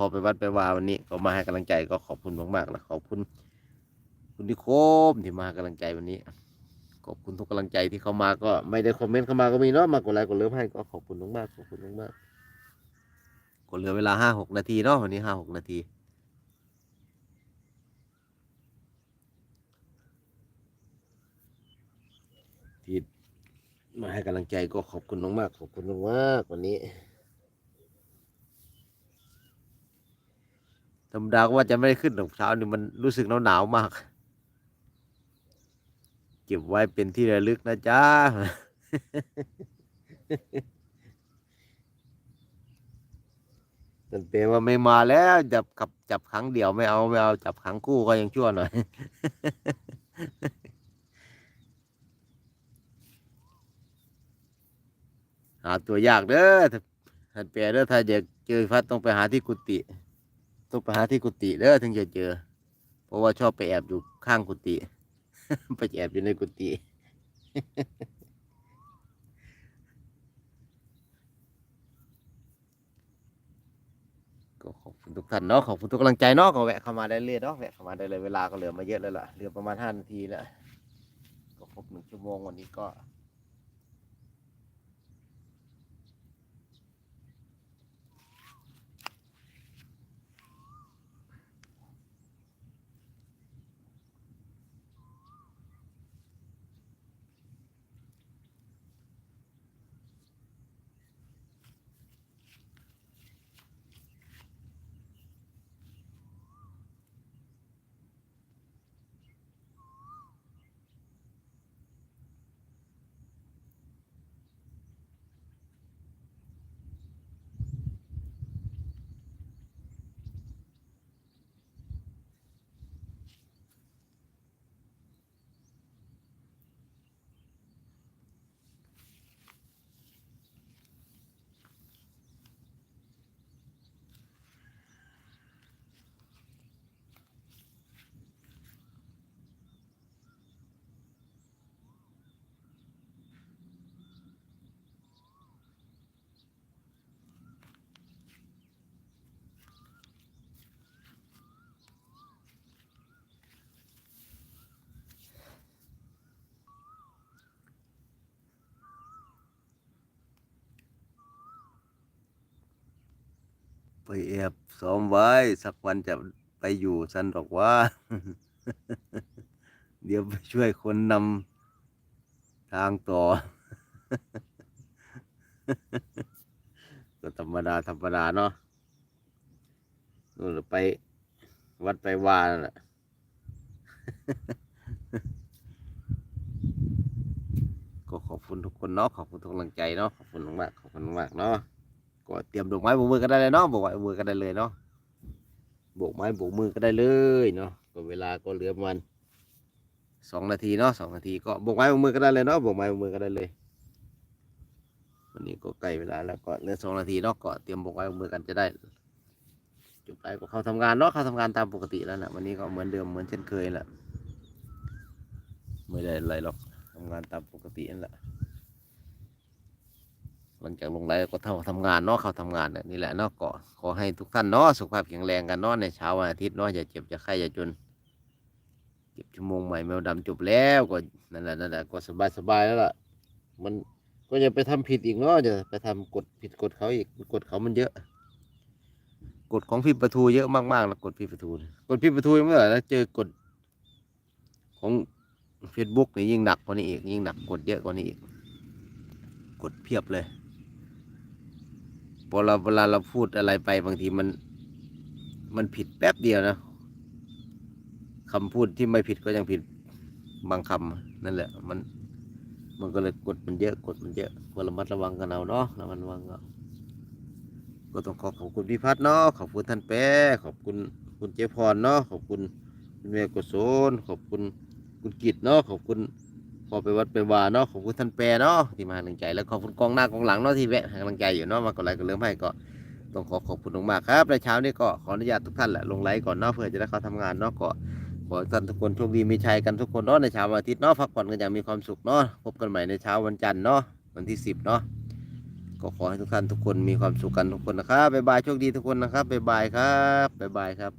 พอไปวัดไปวาวันนี้ ก็มาให้กำลังใจก็ขอบคุณมากๆนะขอบคุณ คุณนิโคมที่มาให้กำลังใจวันนี้ ขอบคุณทุกกำลังใจที่เข้ามาก็ไม่ได้คอมเมนต์เข้ามาก็มีเนาะมากดไลค์กดเลิฟให้ก็ขอบคุณมากๆขอบคุณมากๆก็เหลือเวลาห้าหกนาทีเนาะวันนี้ห้าหกนาทีที่มาให้กำลังใจก็ขอบคุณมากๆขอบคุณมากๆวันนี้ ธรรมดาก็ว่าจะไม่ได้ขึ้นหรอกเช้านี่มันรู้สึกหนาวหนาวๆมาก เก็บไว้เป็นที่ระลึกนะจ๊ะนั่นแปว่าไม่มาแล้วจับกับจับครั้งเดียวไม่เอาไม่เอาจับครั้งคู่ก็ยังชั่วหน่อย หาตัวยากเด้อถ้าถ้าแปลเด้อถ้าอยากเจอพัดต้องไปหาที่กุฏิ ต้องไปหาที่กุฏิเด้อถึงจะเจอ เพราะว่าชอบไปแอบอยู่ข้างกุฏิไปแอบอยู่ในกุฏิก็ขอบคุณทุกท่านเนาะขอบคุณทุกกำลังใจเนาะก็แวะเข้ามาได้เลยเนาะแวะเข้ามาได้เลยเวลาก็เหลือมาเยอะแล้วล่ะเหลือประมาณห้านาทีแล้วก็ครบหนึ่งชั่วโมงวันนี้ก็ ไปแอบซ้อมไว้ สักวันจะไปอยู่สันหรอกว่า เดี๋ยวไปช่วยคนนำทางต่อ ก็ธรรมดาธรรมดาเนาะนู่นไป วัดไปวานแหละก็ขอบคุณทุกคนเนาะขอบคุณทุกกำลังใจเนาะขอบคุณมากขอบคุณมากเนาะ ก็เตรียมโบกไม้โบกมือก็ได้เลยเนาะโบกไม้โบกมือก็ได้เลยเนาะโบกไม้โบกมือก็ได้เลยเนาะก็เวลาก็เหลือประมาณสองนาทีเนาะสองนาทีก็โบกไม้โบกมือก็ได้เลยเนาะโบกไม้โบกมือก็ได้เลย วันนี้ก็ใกล้เวลาแล้วก็เหลือสองนาทีเนาะก็เตรียมโบกไม้โบกมือกันจะได้จบไปก็เข้าทำงานเนาะเข้าทำงานตามปกติแล้วนะวันนี้ก็เหมือนเดิมเหมือนเช่นเคยแหละไม่ได้อะไรหรอกทำงานตามปกตินั่นแหละ หลังจากลงไลฟ์ก็เท่าทำงานเนาะเขาทำงานเนี่ยนี่แหละเนาะก็ขอให้ทุกท่านเนาะสุขภาพแข็งแรงกันเนาะในเช้าวันอาทิตย์เนาะอย่าเจ็บอย่าไข้อย่าจนเก็บชั่วโมงใหม่แมวดำจบแล้วก็นั่นแหละนั่นแหละก็สบายสบายแล้วล่ะ มันก็อย่าไปทำผิดอีกเนาะอย่าไปทำกฎผิดกฎเขาอีกกฎเขามันเยอะกฎของพี่ประทูเยอะมากๆนะกฎพี่ประทูกฎพี่ประทูยังไม่เหรอแล้วเจอกฎของเฟซบุ๊กนี่ยิ่งหนักกว่านี้อีกยิ่งหนักกฎเยอะกว่านี้อีกกฎเพียบเลย พอเราเวลาเราพูดอะไรไปบางทีมัน มันผิดแป๊บเดียวนะคำพูดที่ไม่ผิดก็ยังผิดบางคำนั่นแหละ มัน มันก็เลยกดมันเยอะกดมันเยอะก็ระมัดระวังกันเอาเนาะระมัดระวังก็ก็ต้องขอขอบคุณพี่พัฒน์เนาะขอบคุณท่านแป้ขอบคุณคุณเจพรเนาะขอบคุณคุณแม่กุศลขอบคุณคุณกิตเนาะขอบคุณ พอไปวัดไปวาเนาะขอบคุณท่านแปรเนาะที่มาให้กำลังใจแล้วขอบคุณกองหน้ากองหลังเนาะที่แวะให้กำลังใจอยู่เนาะมากดไลค์กดเลิ่มให้ก็ต้องขอขอบคุณมากๆครับในเช้านี้ก็ขออนุญาตทุกท่านแหละลงไลค์ก่อนเนาะเพื่อจะได้เขาทำงานเนาะก็ขอให้ท่านทุกคนโชคดีมีชัยกันทุกคนเนาะในเช้าวันอาทิตย์เนาะพักผ่อนกันอย่างมีความสุขเนาะพบกันใหม่ในเช้าวันจันทร์เนาะวันที่สิบเนาะก็ขอให้ทุกท่านทุกคนมีความสุขกันทุกคนนะครับบ๊ายบายโชคดีทุกคนนะครับบ๊ายบายครับบ๊ายบายครับ